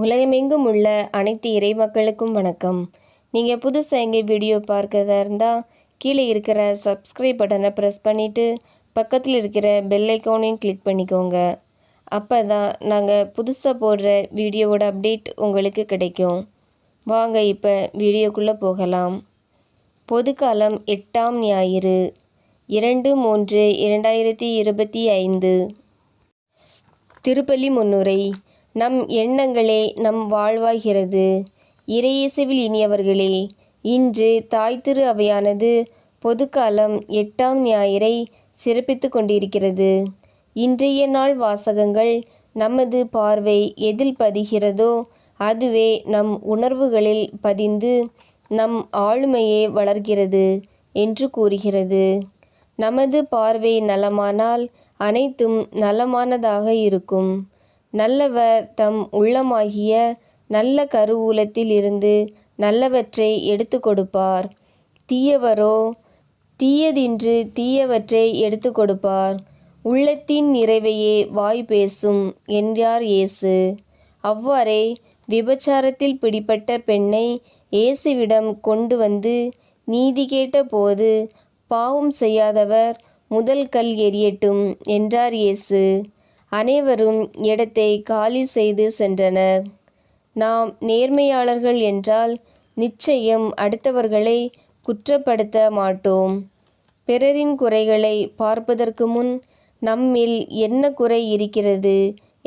உலகமெங்கும் உள்ள அனைத்து இறை மக்களுக்கும் வணக்கம். நீங்கள் புதுசாக எங்கே வீடியோ பார்க்கறதா இருந்தால் கீழே இருக்கிற சப்ஸ்கிரைப் பட்டனை ப்ரெஸ் பண்ணிவிட்டு பக்கத்தில் இருக்கிற பெல் ஐக்கானையும் கிளிக் பண்ணிக்கோங்க. அப்போ தான் நாங்கள் புதுசாக போடுற வீடியோவோட அப்டேட் உங்களுக்கு கிடைக்கும். வாங்க இப்போ வீடியோக்குள்ளே போகலாம். பொதுக்காலம் எட்டாம் ஞாயிறு இரண்டு மூன்று இரண்டாயிரத்தி இருபத்தி ஐந்து. திருப்பள்ளி முன்னுரை நம் எண்ணங்களே நம் வாழ்வாகிறது. இறையேசுவில் இனியவர்களே இன்று தாய் திரு அவையானது பொதுக்காலம் எட்டாம் ஞாயிறை சிறப்பித்து கொண்டிருக்கிறது. இன்றைய நாள் வாசகங்கள் நமது பார்வை எதில் பதிகிறதோ அதுவே நம் உணர்வுகளில் பதிந்து நம் ஆளுமையை வளர்கிறது என்று கூறுகிறது. நமது பார்வை நலமானால் அனைத்தும் நலமானதாக இருக்கும். நல்லவர் தம் உள்ளமாகிய நல்ல கருவூலத்தில் இருந்து நல்லவற்றை எடுத்து கொடுப்பார். தீயவரோ தீயதின்று தீயவற்றை எடுத்து கொடுப்பார். உள்ளத்தின் நிறைவையே வாய் பேசும் என்றார் இயேசு. அவ்வாறே விபச்சாரத்தில் பிடிப்பட்ட பெண்ணை இயேசுவிடம் கொண்டு வந்து நீதி கேட்ட போது பாவம் செய்யாதவர் முதல் கல் எரியட்டும் என்றார் இயேசு. அனைவரும் இடத்தை காலி செய்து சென்றனர். நாம் நேர்மையாளர்கள் என்றால் நிச்சயம் அடுத்தவர்களை குற்றப்படுத்த மாட்டோம். பிறரின் குறைகளை பார்ப்பதற்கு முன் நம்மில் என்ன குறை இருக்கிறது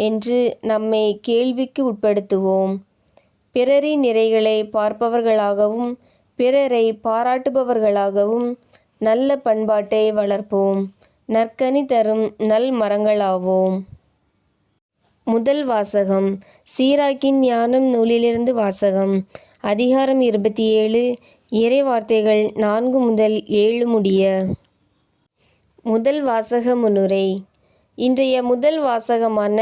என்று நம்மை கேள்விக்கு உட்படுத்துவோம். பிறரின் நிறைகளை பார்ப்பவர்களாகவும் பிறரை பாராட்டுபவர்களாகவும் நல்ல பண்பாட்டை வளர்ப்போம். நற்கனி தரும் நல் மரங்களாவோம். முதல் வாசகம். சீராக்கின் ஞானம் நூலிலிருந்து வாசகம். அதிகாரம் இருபத்தி ஏழு இறை வார்த்தைகள் நான்கு முதல் ஏழு முடிய. முதல் வாசக முன்னுரை இன்றைய முதல் வாசகமான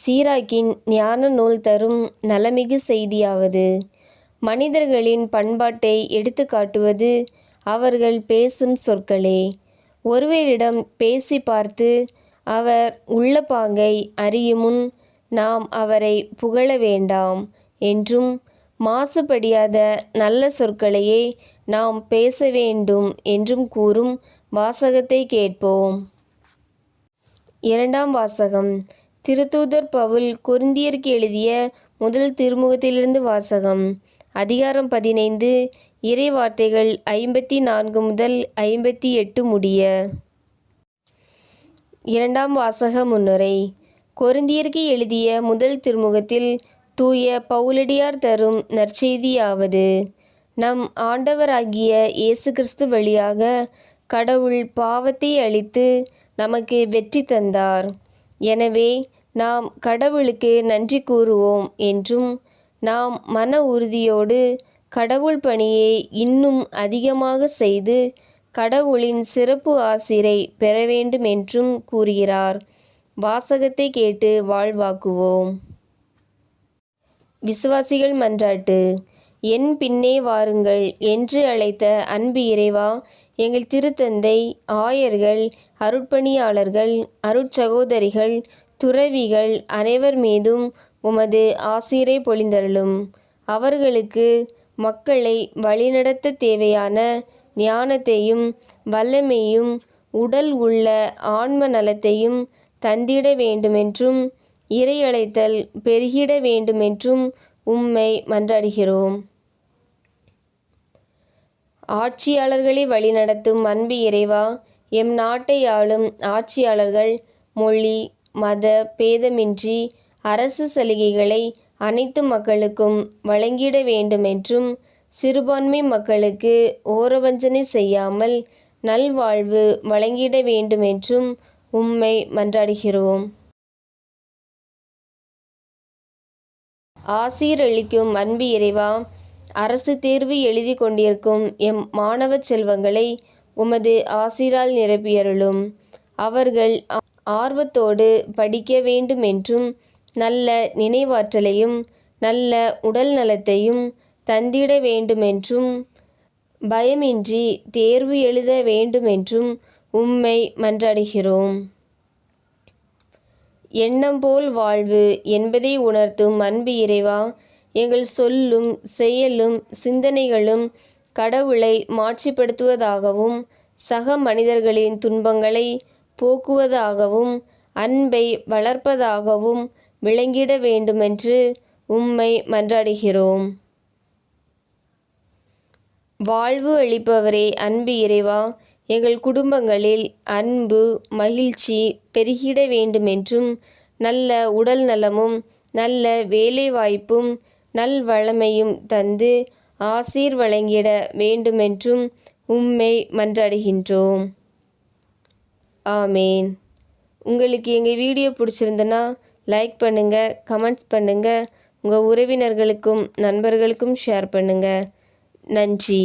சீராக்கின் ஞான நூல் தரும் நலமிகு செய்தியாவது. மனிதர்களின் பண்பாட்டை எடுத்து காட்டுவது அவர்கள் பேசும் சொற்களே. ஒருவரிடம் பேசி பார்த்து அவர் உள்ள பாங்கை அறியுமுன் நாம் அவரை புகழ வேண்டாம் என்றும் மாசுபடியாத நல்ல சொற்களையே நாம் பேச வேண்டும் என்றும் கூறும் வாசகத்தை கேட்போம். இரண்டாம் வாசகம். திருத்தூதர் பவுல் குருந்தியருக்கு எழுதிய முதல் திருமுகத்திலிருந்து வாசகம். அதிகாரம் பதினைந்து இறை வார்த்தைகள் ஐம்பத்தி நான்கு முதல் ஐம்பத்தி எட்டு முடிய. இரண்டாம் வாசக முன்னுரை. கொருந்தியருக்கு எழுதிய முதல் திருமுகத்தில் தூய பவுலடியார் தரும் நற்செய்தியாவது. நம் ஆண்டவராகிய இயேசு கிறிஸ்து வழியாக கடவுள் பாவத்தை அளித்து நமக்கு வெற்றி தந்தார். எனவே நாம் கடவுளுக்கு நன்றி கூறுவோம் என்றும் நாம் மன உறுதியோடு கடவுள் பணியை இன்னும் அதிகமாக செய்து கடவுளின் சிறப்பு ஆசிரை பெற வேண்டும் என்றும் கூறுகிறார். வாசகத்தை கேட்டு வாழ்வாக்குவோம். விசுவாசிகள் மன்றாட்டு என் பின்னே வாருங்கள் என்று அழைத்த அன்பு இறைவா எங்கள் திருத்தந்தை ஆயர்கள் அருட்பணியாளர்கள் அருட்சகோதரிகள் துறவிகள் அனைவர் மீதும் உமது ஆசிரை பொழிந்தருளும். அவர்களுக்கு மக்களை வழிநடத்த தேவையான ஞானத்தையும் வல்லமையும் உடல் உள்ள ஆன்ம நலத்தையும் தந்திட வேண்டுமென்றும் இறையழைத்தல் பெருகிட வேண்டுமென்றும் உம்மை மன்றாடுகிறோம். ஆட்சியாளர்களை வழிநடத்தும் அன்பு இறைவா எம் நாட்டை ஆளும் ஆட்சியாளர்கள் மொழி மத பேதமின்றி அரசு சலுகைகளை அனைத்து மக்களுக்கும் வழங்கிட வேண்டுமென்றும் சிறுபான்மை மக்களுக்கு ஓரவஞ்சனை செய்யாமல் நல்வாழ்வு வழங்கிட வேண்டுமென்றும் உம்மை மன்றாடுகிறோம். ஆசீரளிக்கும் அன்பு இறைவா அரசு தேர்வு எழுதி கொண்டிருக்கும் எம் மாணவ செல்வங்களை உமது ஆசிரால் நிரப்பியருளும். அவர்கள் ஆர்வத்தோடு படிக்க வேண்டுமென்றும் நல்ல நினைவாற்றலையும் நல்ல உடல் நலத்தையும் தந்திட வேண்டுமென்றும் பயமின்றி தேர்வு எழுத வேண்டுமென்றும் உம்மை மன்றாடுகிறோம். எண்ணம் போல் வாழ்வு என்பதை உணர்த்தும் அன்பு இறைவா எங்கள் சொல்லும் செயலும் சிந்தனைகளும் கடவுளை மாட்சிப்படுத்துவதாகவும் சக மனிதர்களின் துன்பங்களை போக்குவதாகவும் அன்பை வளர்ப்பதாகவும் விளங்கிட வேண்டுமென்று உம்மை மன்றாடுகிறோம். வாழ்வு அளிப்பவரே அன்பு இறைவா எங்கள் குடும்பங்களில் அன்பு மகிழ்ச்சி பெருகிட வேண்டுமென்றும் நல்ல உடல் நலமும் நல்ல வேலைவாய்ப்பும் நல்வளமையும் தந்து ஆசீர் வழங்கிட வேண்டுமென்றும் உம்மை மன்றாடுகின்றோம். ஆமேன். உங்களுக்கு எங்கள் வீடியோ பிடிச்சிருந்தனா லைக் பண்ணுங்கள் கமெண்ட்ஸ் பண்ணுங்கள் உங்கள் உறவினர்களுக்கும் நண்பர்களுக்கும் ஷேர் பண்ணுங்கள் நன்றி.